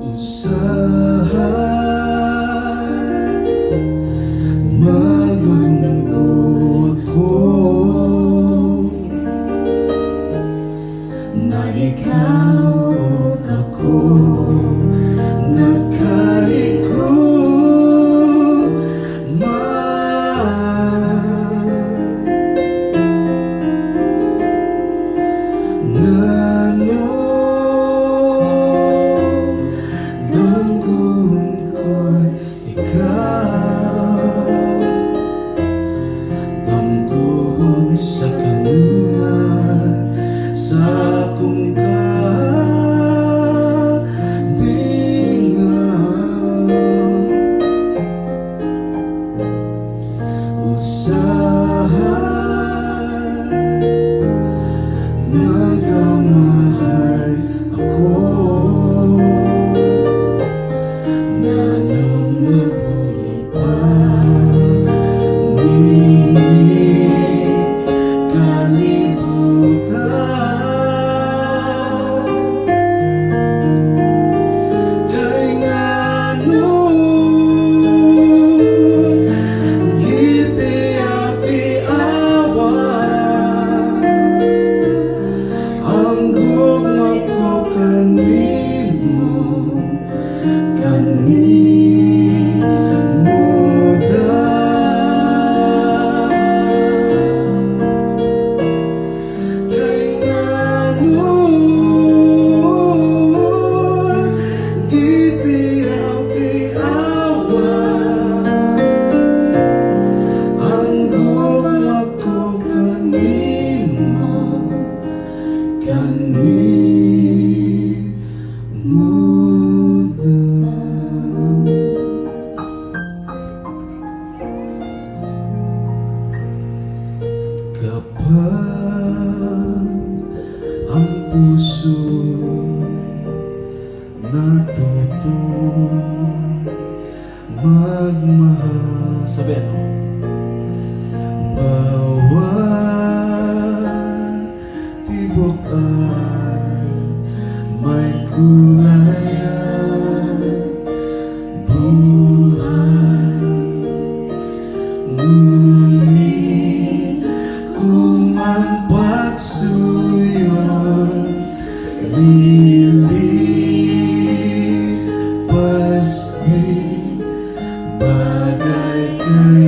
Usahan Something. Puso natuto magmahal Sabi ano? Bawat tibok ay may kulay at Mm-hmm.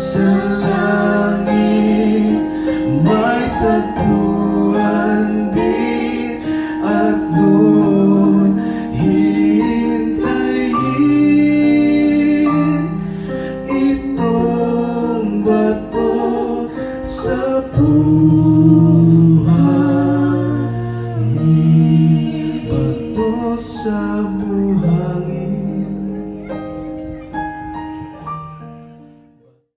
Sa langit may tagpuan hintayin itong bato sa buhangin bato sa buhangin